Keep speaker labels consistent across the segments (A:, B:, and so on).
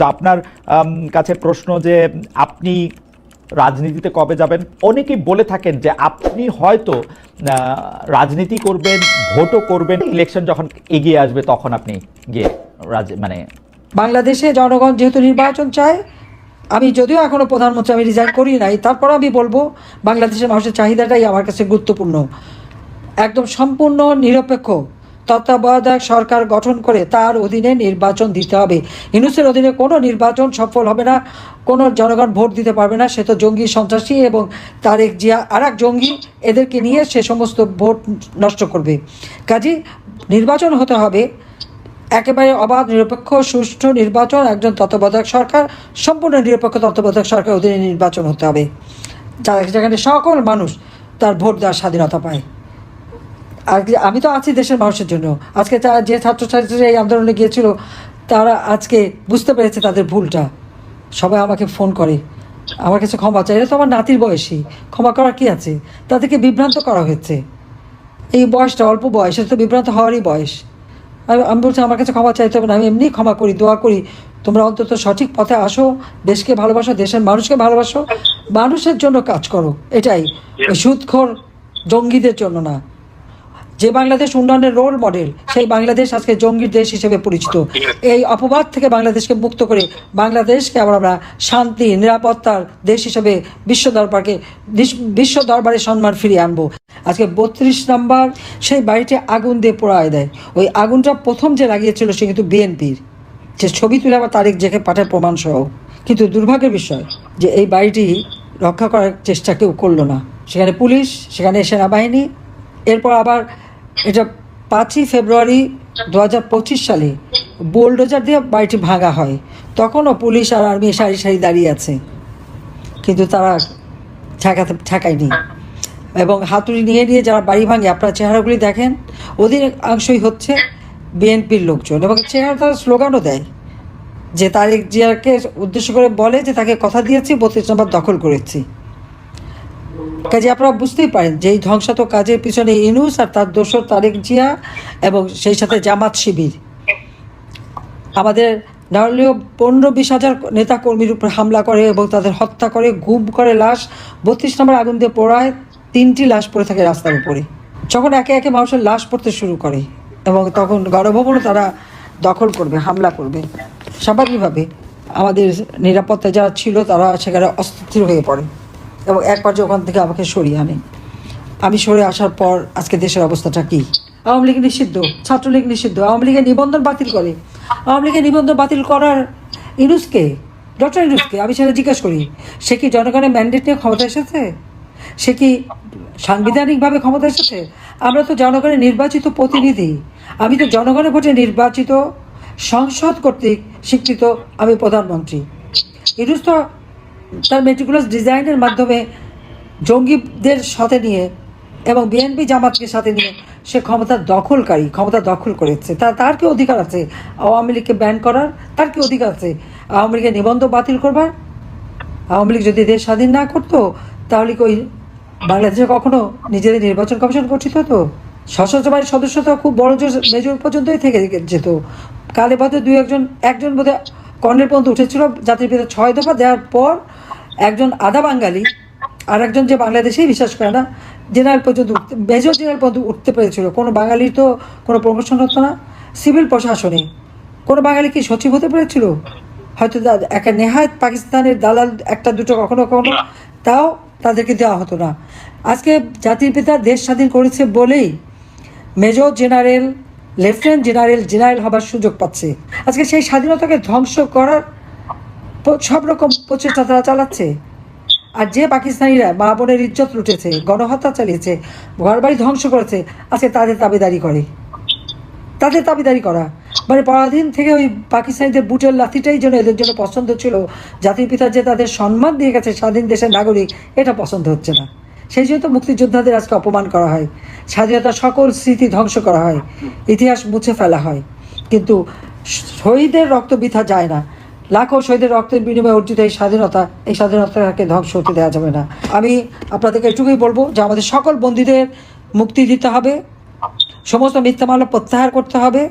A: তো আপনার কাছে প্রশ্ন যে আপনি রাজনীতিতে কবে যাবেন? অনেকেই বলে থাকেন যে আপনি হয়তো রাজনীতি করবেন, ভোটও করবেন ইলেকশন যখন এগিয়ে আসবে তখন আপনি গিয়ে রাজ মানে
B: বাংলাদেশে জনগণ যেহেতু নির্বাচন চায়, আমি যদিও এখনও প্রধানমন্ত্রী আমি রিজাইন করি নাই তারপর আমি বলব বাংলাদেশের মানুষের চাহিদাটাই আমার কাছে গুরুত্বপূর্ণ। একদম সম্পূর্ণ নিরপেক্ষ। তত্ত্বাবধায়ক সরকার গঠন করে তার অধীনে নির্বাচন দিতে হবে। ইনুসের অধীনে কোনো নির্বাচন সফল হবে না, কোনো জনগণ ভোট দিতে পারবে না, সে তো জঙ্গি সন্ত্রাসী এবং তারেক জিয়া আর এক জঙ্গি, এদেরকে নিয়ে সে সমস্ত ভোট নষ্ট করবে। কাজে নির্বাচন হতে হবে। একেবারে অবাধ, নিরপেক্ষ, সুষ্ঠু নির্বাচন, একজন তত্ত্বাবধায়ক সরকার, সম্পূর্ণ নিরপেক্ষ তত্ত্বাবধায়ক সরকার অধীনে নির্বাচন হতে হবে। যা- যেখানে সকল মানুষ তার ভোট দেওয়ার স্বাধীনতা পায়। আমি তো আছি দেশের মানুষের জন্য। আজকে যে ছাত্রছাত্রীরা এই আন্দোলনে গিয়েছিল, তারা আজকে বুঝতে পেরেছে তাদের ভুলটা। সবাই আমাকে ফোন করে। আমার কাছে ক্ষমা চাই এটা তো আমার নাতির বয়সী। ক্ষমা করার কি আছে? তাদেরকে বিভ্রান্ত করা হয়েছে। এই বয়সটা অল্প বয়স, এটা তো বিভ্রান্ত হওয়ারই বয়স। আমি বলছি, আমার কাছে ক্ষমা চাইতে হবে না। আমি এমনি ক্ষমা করি, দোয়া করি। তোমরা অন্তত সঠিক পথে আসো, দেশকে ভালোবাসো, দেশের মানুষকে ভালোবাসো। মানুষের জন্য কাজ করো, এটাই। সুদখোর জঙ্গিদের জন্য না। যে বাংলাদেশ উন্নয়নের রোল মডেল সেই বাংলাদেশ আজকে জঙ্গির দেশ হিসেবে পরিচিত। এই অপবাদ থেকে বাংলাদেশকে মুক্ত করে বাংলাদেশকে আবার আমরা শান্তি, নিরাপত্তার দেশ হিসেবে বিশ্ব দরবারকে বিশ- বিশ্ব দরবারে সম্মান ফিরিয়ে আনব। আজকে বত্রিশ নম্বর, সেই বাড়িতে আগুন দিয়ে পোড়ায় দেয়। ওই আগুনটা প্রথম যে লাগিয়েছিল সে কিন্তু বিএনপির। যে ছবি তুলে আবার তারিখ জেকে পাঠায় প্রমাণ সহ কিন্তু দুর্ভাগ্যের বিষয় যে এই বাড়িটি রক্ষা করার চেষ্টা কেউ করল না। সেখানে পুলিশ, সেখানে সেনাবাহিনী, এরপর আবার এটা পাঁচই ফেব্রুয়ারি দু হাজার পঁচিশ সালে বোলডোজার দিয়ে বাড়িটি ভাঙা হয়। তখনও পুলিশ আর আর্মি সারি সারি দাঁড়িয়ে আছে। কিন্তু তারা ঠেকাতে ঠেকায়নি। এবং হাতুড়ি নিয়ে নিয়ে যারা বাড়ি ভাঙে, আপনার চেহারাগুলি দেখেন অধিকাংশই হচ্ছে বিএনপির লোকজন এবং চেহারা তারা স্লোগানও দেয় যে তারেক জিয়াকে উদ্দেশ্য করে বলে যে তাকে কথা দিয়েছি, বত্রিশ নম্বর দখল করেছি। কাজে আপনারা বুঝতেই পারেন যে এই ধ্বংসাত্মক কাজের পিছনে ইনুস আর তার দোসর তারেক জিয়া এবং সেই সাথে জামাত শিবির। আমাদের না হলেও পনেরো বিশ হাজার নেতা কর্মীর উপর হামলা করে এবং তাদের হত্যা করে, গুম করে, লাশ বত্রিশ নম্বর আগুন দিয়ে পোড়ায়, তিনটি লাশ পড়ে থাকে রাস্তার উপরে। যখন একে একে মানুষের লাশ পড়তে শুরু করে এবং তখন গণভবনও তারা দখল করবে, হামলা করবে। স্বাভাবিকভাবে আমাদের নিরাপত্তা যারা ছিল তারা সেখানে অস্থির হয়ে পড়ে। এবং এক পর্যায়ে ওখান থেকে আমাকে সরিয়ে আনে। আমি সরে আসার পর আজকে দেশের অবস্থাটা কি? আওয়ামী লীগ নিষিদ্ধ, ছাত্রলীগ নিষিদ্ধ, আওয়ামী লীগের নিবন্ধন বাতিল করে। আওয়ামী লীগের নিবন্ধন বাতিল করার ইনুসকে ডক্টর ইনুসকে আমি সেটা জিজ্ঞেস করি, সে কি জনগণের ম্যান্ডেট নিয়ে ক্ষমতা এসেছে? সে কি সাংবিধানিকভাবে ক্ষমতা এসেছে? আমরা তো জনগণের নির্বাচিত প্রতিনিধি। আমি তো জনগণের ভোটে নির্বাচিত সংসদ কর্তৃক স্বীকৃত আমি প্রধানমন্ত্রী। ইনুস তো তার মেটিকুলাস ডিজাইনের মাধ্যমে জঙ্গিদের সাথে নিয়ে এবং বিএনপি জামাতকে সাথে নিয়ে সে ক্ষমতা দখলকারী, ক্ষমতা দখল করেছে। তার তার কি অধিকার আছে? আওয়ামী লীগকে ব্যান করার? তার কি অধিকার আছে? আওয়ামী লীগের নিবন্ধ বাতিল করবার? আওয়ামী লীগ যদি দেশ স্বাধীন না করতো, তাহলে কি ওই বাংলাদেশে কখনো নিজেদের নির্বাচন কমিশন গঠিত হতো? সশস্ত্র বাহিনীর সদস্য তো খুব বড় জোর মেজর পর্যন্তই থেকে যেত। কালে বাদে দুই একজন একজন বোধহয় কর্নেল পর্যন্ত উঠেছিল, জাতির পিতা ছয় দফা দেওয়ার পর একজন আধা বাঙালি আর একজন যে বাংলাদেশেই বিশ্বাস করে না জেনারেল পর্যন্ত উঠতে মেজর জেনারেল পর্যন্ত উঠতে পেরেছিল। কোনো বাঙালির তো কোনো প্রমোশন হতো না সিভিল প্রশাসনে। কোনো বাঙালি কি সচিব হতে পেরেছিল? হয়তো একটা নেহায়ত পাকিস্তানের দালাল একটা দুটো কখনো কখনো, তাও তাদেরকে দেওয়া হতো না। আজকে জাতির পিতা দেশ স্বাধীন করেছে বলেই major general lieutenant general general হবার সুযোগ পাচ্ছে। আজকে সেই স্বাধীনতাকে ধ্বংস করার সব রকম প্রচেষ্টা তারা চালাচ্ছে। আর যে পাকিস্তানিরা মা বোনের ইজ্জত লুটেছে, গণহত্যা চালিয়েছে, ঘরবাড়ি ধ্বংস করেছে, আজকে তাদের দাবিদারি করে। তাদের দাবিদারি করা। মানে পরাধীন থেকে ওই পাকিস্তানিদের বুটের লাথিটাই যেন এদের জন্য পছন্দ ছিল। জাতির পিতা যে তাদের সম্মান দিয়ে গেছে স্বাধীন দেশের নাগরিক, এটা পছন্দ হচ্ছে না। সেই জন্য তো মুক্তিযোদ্ধাদের আজকে অপমান করা হয়। স্বাধীনতার সকল স্মৃতি ধ্বংস করা হয়। ইতিহাস মুছে ফেলা হয়। কিন্তু শহীদের রক্ত বৃথা যায় না। লাখো শহীদের রক্তের বিনিময়ে অর্জিত এই স্বাধীনতা, এই স্বাধীনতাকে ধ্বংস হতে দেওয়া যাবে না। আমি আপনাদেরকে এটুকুই বলব যে আমাদের সকল বন্দীদের মুক্তি দিতে হবে। সমস্ত মিথ্যা মামলা প্রত্যাহার করতে হবে।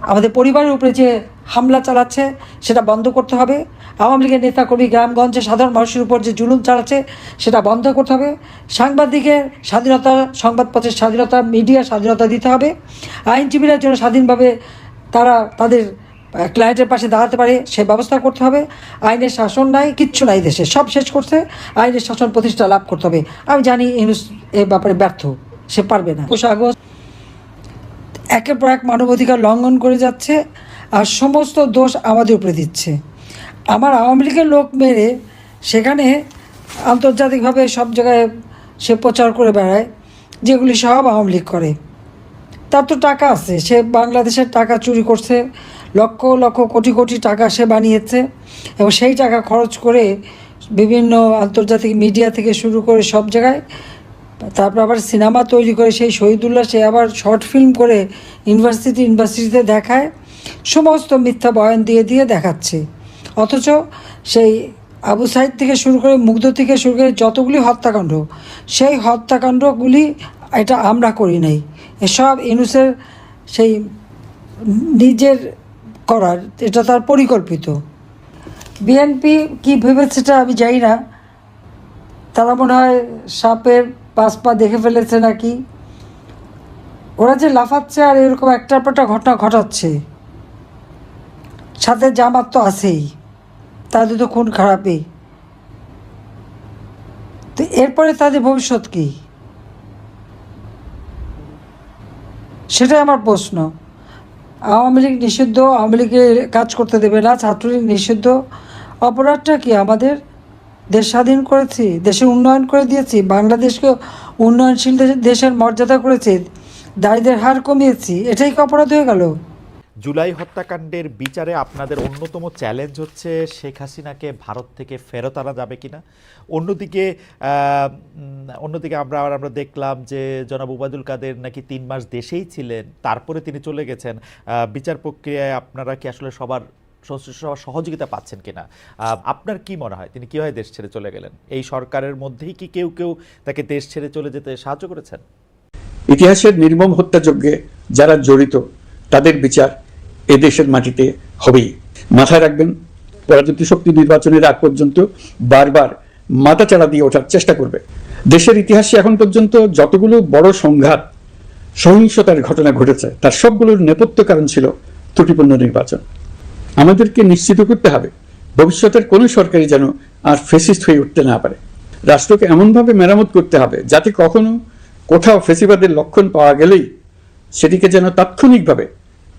B: আমাদের পরিবারের উপরে যে হামলা চালাচ্ছে, সেটা বন্ধ করতে হবে। আওয়ামী লীগের নেতাকর্মী গ্রামগঞ্জে সাধারণ মানুষের উপর যে জুলুম চালাচ্ছে, সেটা বন্ধ করতে হবে। সাংবাদিকের স্বাধীনতা সংবাদপত্রের স্বাধীনতা মিডিয়ার স্বাধীনতা দিতে হবে। আইনজীবীরা যেন স্বাধীনভাবে তারা তাদের ক্লায়েন্টের পাশে দাঁড়াতে পারে, সে ব্যবস্থা করতে হবে। আইনের শাসন নাই, কিচ্ছু নাই দেশে। সব শেষ করতে আইনের শাসন প্রতিষ্ঠা লাভ করতে হবে। আমি জানি ইউনুস এ ব্যাপারে ব্যর্থ। সে পারবে না। একুশে আগস্ট একের পর এক মানবাধিকার লঙ্ঘন করে যাচ্ছে। আর সমস্ত দোষ আমাদের উপরে দিচ্ছে। আমার আওয়ামী লীগের লোক মেরে সেখানে আন্তর্জাতিকভাবে সব জায়গায় সে প্রচার করে বেড়ায়, যেগুলি সব আওয়ামী লীগ করে। তার তো টাকা আছে, সে বাংলাদেশের টাকা চুরি করছে, লক্ষ লক্ষ কোটি কোটি টাকা সে বানিয়েছে, এবং সেই টাকা খরচ করে বিভিন্ন আন্তর্জাতিক মিডিয়া থেকে শুরু করে সব জায়গায়, তারপর আবার সিনেমা তৈরি করে সেই শহীদুল্লাহ, সে আবার শর্ট ফিল্ম করে ইউনিভার্সিটি ইউনিভার্সিটিতে দেখায়, সমস্ত মিথ্যা বয়ান দিয়ে দিয়ে দেখাচ্ছে। অথচ সেই আবু সাইদ থেকে শুরু করে মুগ্ধ থেকে শুরু করে যতগুলি হত্যাকাণ্ড, সেই হত্যাকাণ্ডগুলি এটা আমরা করি নাই। এসব ইনুসের সেই নিজের করার, এটা তার পরিকল্পিত। বিএনপি কী ভেবেছে সেটা আমি জানি না। তারা মনে হয় সাপের পাঁচ পা দেখে ফেলেছে নাকি? ওরা যে লাফাচ্ছে আর এরকম একটার পর একটা ঘটনা ঘটাচ্ছে। সাথে জামাত তো আছেই। তাদের তো খুন খারাপই। তো এরপরে তাদের ভবিষ্যৎ কী? সেটাই আমার প্রশ্ন। আওয়ামী লীগ নিষিদ্ধ, আওয়ামী লীগের কাজ করতে দেবে না, ছাত্রলীগ নিষিদ্ধ। অপরাধটা কি আমাদের দেশ স্বাধীন করেছি দেশের উন্নয়ন করে দিয়েছি, বাংলাদেশকে উন্নয়নশীল দেশের মর্যাদা করেছে দারিদ্রের হার কমিয়েছি, এটাই কি অপরাধ হয়ে গেল?
A: জুলাই হত্যাকাণ্ডের বিচারে আপনাদের অন্যতম চ্যালেঞ্জ হচ্ছে শেখ হাসিনাকে ভারত থেকে ফেরত আনা যাবে কি না অন্যদিকে অন্যদিকে আমরা আবার আমরা দেখলাম যে জনাব উবায়দুল কাদের নাকি তিন মাস দেশেই ছিলেন, তারপরে তিনি চলে গেছেন। বিচার প্রক্রিয়ায় আপনারা কি আসলে সবার সংশ্লিষ্ট সবার সহযোগিতা পাচ্ছেন কিনা? আপনার কি মনে হয়? তিনি কীভাবে দেশ ছেড়ে চলে গেলেন? এই সরকারের মধ্যেই কি কেউ কেউ তাকে দেশ ছেড়ে চলে যেতে সাহায্য করেছেন?
C: ইতিহাসের নির্মম হত্যাযজ্ঞে যারা জড়িত তাদের বিচার এদেশের মাটিতে হবেই। মাথায় রাখবেন, পরাজিত শক্তি নির্বাচনের আগ পর্যন্ত বারবার মাথাচাড়া দিয়ে ওঠার চেষ্টা করবে। দেশের ইতিহাসে এখন পর্যন্ত যতগুলো বড় সংঘাত, সহিংসতার ঘটনা ঘটেছে, তার সবগুলোর নেপথ্য কারণ ছিল ত্রুটিপূর্ণ নির্বাচন। আমাদেরকে নিশ্চিত করতে হবে, ভবিষ্যতের কোনো সরকারই যেন আর ফেসিস্ট হয়ে উঠতে না পারে। রাষ্ট্রকে এমনভাবে মেরামত করতে হবে যাতে কখনো কোথাও ফেসিবাদের লক্ষণ পাওয়া গেলেই সেটিকে যেন তাৎক্ষণিকভাবে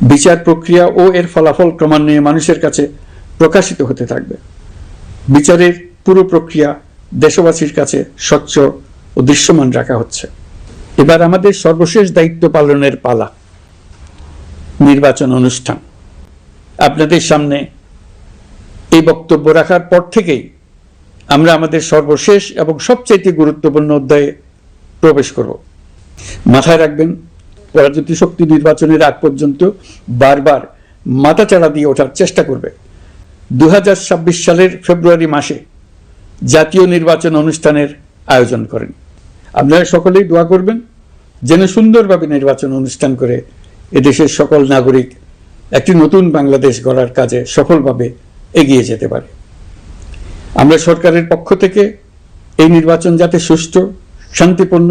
C: বিচার প্রক্রিয়া ও এর ফলাফল ক্রমান্বয়ে মানুষের কাছে প্রকাশিত হতে থাকবে। বিচারের পুরো প্রক্রিয়া দেশবাসীর কাছে স্বচ্ছ ও দৃশ্যমান রাখা হচ্ছে। এবার আমাদের সর্বশেষ দায়িত্ব পালনের পালা। নির্বাচন অনুষ্ঠান। আপনাদের সামনে এই বক্তব্য রাখার পর থেকেই আমরা আমাদের সর্বশেষ এবং সবচাইতে গুরুত্বপূর্ণ অধ্যায়ে প্রবেশ করব। মাথায় রাখবেন পরাজিত শক্তি নির্বাচনের আগ পর্যন্ত বারবার মাথাচাড়া দিয়ে ওঠার চেষ্টা করবে। দু হাজার ছাব্বিশ সালের ফেব্রুয়ারি মাসে জাতীয় নির্বাচন অনুষ্ঠানের আয়োজন করেন। আপনারা সকলেই দোয়া করবেন যেন সুন্দরভাবে নির্বাচন অনুষ্ঠান করে এদেশের সকল নাগরিক একটি নতুন বাংলাদেশ গড়ার কাজে সফলভাবে এগিয়ে যেতে পারে। আমরা সরকারের পক্ষ থেকে এই নির্বাচন যাতে সুষ্ঠু, শান্তিপূর্ণ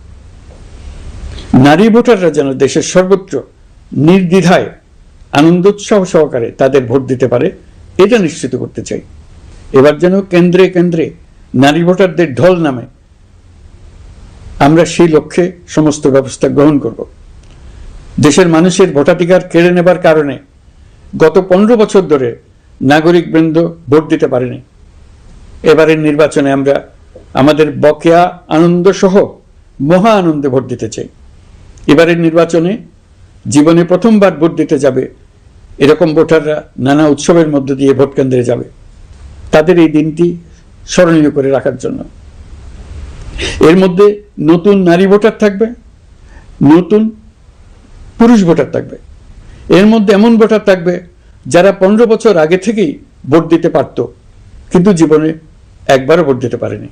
C: নারী ভোটাররা যেন দেশের সর্বত্র নির্দ্বিধায় আনন্দোৎসব সহকারে তাদের ভোট দিতে পারে, এটা নিশ্চিত করতে চাই। এবার যেন কেন্দ্রে কেন্দ্রে নারী ভোটারদের ঢল নামে আমরা সেই লক্ষ্যে সমস্ত ব্যবস্থা গ্রহণ করব। দেশের মানুষের ভোটাধিকার কেড়ে নেবার কারণে গত পনেরো বছর ধরে নাগরিক বৃন্দ ভোট দিতে পারেনি। এবারের নির্বাচনে আমরা আমাদের বকেয়া আনন্দ সহ মহা আনন্দে ভোট দিতে চাই। এবারের নির্বাচনে জীবনে প্রথমবার ভোট দিতে যাবে, এরকম ভোটাররা নানা উৎসবের মধ্য দিয়ে ভোট কেন্দ্রে যাবে। তাদের এই দিনটি স্মরণীয় করে রাখার জন্য। এর মধ্যে নতুন নারী ভোটার থাকবে, নতুন পুরুষ ভোটার থাকবে। এর মধ্যে এমন ভোটার থাকবে যারা পনেরো বছর আগে থেকেই ভোট দিতে পারত, কিন্তু জীবনে একবারও ভোট দিতে পারেনি।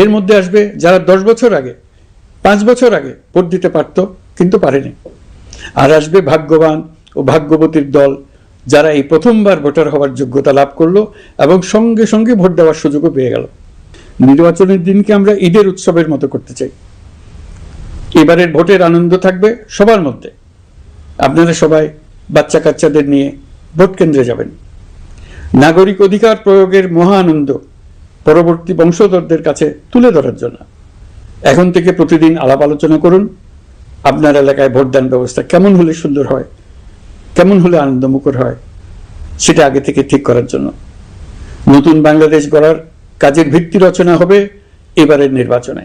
C: এর মধ্যে আসবে যারা দশ বছর আগে পাঁচ বছর আগে ভোট দিতে পারত, কিন্তু পারেনি। আর আসবে ভাগ্যবান ও ভাগ্যবতীর দল, যারা এই প্রথমবার ভোটার হওয়ার যোগ্যতা লাভ করল এবং সঙ্গে সঙ্গে ভোট দেওয়ার সুযোগও পেয়ে গেল। নির্বাচনের দিনকে আমরা ঈদের উৎসবের মতো করতে চাই। এবারের ভোটের আনন্দ থাকবে সবার মধ্যে। আপনারা সবাই বাচ্চা কাচ্চাদের নিয়ে ভোট কেন্দ্রে যাবেন। নাগরিক অধিকার প্রয়োগের মহা আনন্দ পরবর্তী বংশধরদের কাছে তুলে ধরার জন্য। এখন থেকে প্রতিদিন আলাপ আলোচনা করুন। আপনার এলাকায় ভোটদান ব্যবস্থা কেমন হলে সুন্দর হয়? কেমন হলে আনন্দমুখর হয়? সেটা আগে থেকে ঠিক করার জন্য। নতুন বাংলাদেশ গড়ার কাজের ভিত্তি রচনা হবে এবারের নির্বাচনে।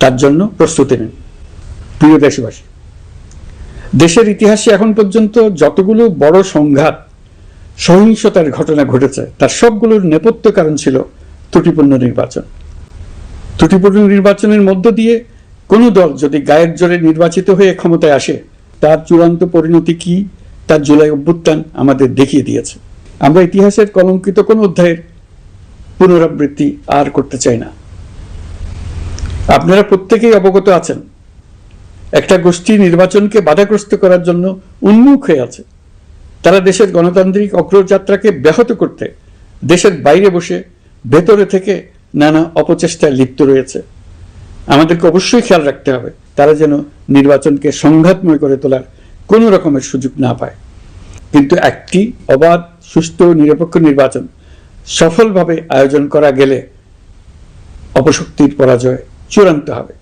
C: তার জন্য প্রস্তুতি নিন। প্রিয় দেশবাসী, দেশের ইতিহাসে এখন পর্যন্ত যতগুলো বড় সংঘাত, সহিংসতার ঘটনা ঘটেছে, তার সবগুলোর নেপথ্য কারণ ছিল ত্রুটিপূর্ণ নির্বাচন। ত্রুটিপূর্ণ নির্বাচনের মধ্য দিয়ে কোনো দল যদি গায়ের জোরে নির্বাচিত হয়ে ক্ষমতায় আসে, তার চূড়ান্ত পরিণতি কি? তার জুলাই অভ্যুত্থান আমাদের দেখিয়ে দিয়েছে। আমরা ইতিহাসের কলঙ্কিত কোন অধ্যায়ের পুনরাবৃত্তি আর করতে চাই না। আপনারা প্রত্যেকেই অবগত আছেন, একটা গোষ্ঠী নির্বাচনকে বাধাগ্রস্ত করার জন্য উন্মুখ হয়ে আছে। তারা দেশের গণতান্ত্রিক অগ্রযাত্রাকে ব্যাহত করতে, দেশের বাইরে বসে ভেতরে থেকে নানা অপচেষ্টায় লিপ্ত রয়েছে। আমাদেরকে অবশ্যই খেয়াল রাখতে হবে, তারা যেন নির্বাচনকে সংঘাতময় করে তোলার কোনো রকমের সুযোগ না পায়। কিন্তু একটি অবাধ সুস্থ নিরপেক্ষ নির্বাচন সফলভাবে আয়োজন করা গেলে অপশক্তির পরাজয় চূড়ান্ত হবে।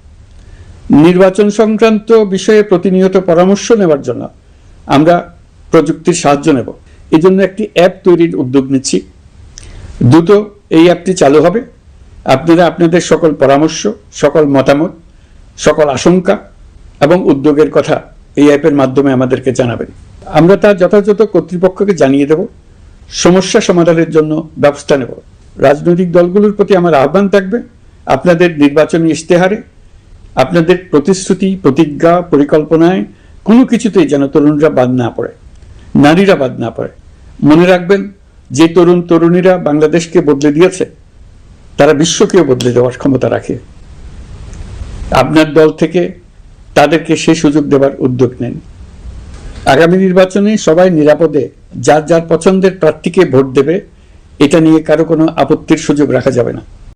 C: নির্বাচন সংক্রান্ত বিষয়ে প্রতিনিয়ত পরামর্শ নেওয়ার জন্য আমরা প্রযুক্তির সাহায্য নেব। এই জন্য একটি অ্যাপ তৈরির উদ্যোগ নিচ্ছি। দ্রুত এই অ্যাপটি চালু হবে। আপনারা আপনাদের সকল পরামর্শ, সকল মতামত, সকল আশঙ্কা এবং উদ্যোগের কথা এই অ্যাপের মাধ্যমে আমাদেরকে জানাবেন। আমরা তা যথাযথ কর্তৃপক্ষকে জানিয়ে দেব, সমস্যা সমাধানের জন্য ব্যবস্থা নেব। রাজনৈতিক দলগুলোর প্রতি আমার আহ্বান থাকবে, আপনাদের নির্বাচনী ইশতেহারে, আপনাদের প্রতিশ্রুতি, প্রতিজ্ঞা, পরিকল্পনায় কোনো কিছুতেই যেন তরুণরা বাদ না পড়ে, নারীরা বাদ না পড়ে। মনে রাখবেন, যে তরুণ তরুণীরা বাংলাদেশকে বদলে দিয়েছে তারা বিশ্বকেও বদলে দেওয়ার ক্ষমতা রাখে। আপনার দল থেকে তাদেরকে সে সুযোগ দেবার উদ্যোগ নেন। আগামী নির্বাচনে সবাই নিরাপদে যার যার পছন্দের প্রার্থীকে ভোট দেবে, এটা নিয়ে কারও কোনো আপত্তির সুযোগ রাখা যাবে না।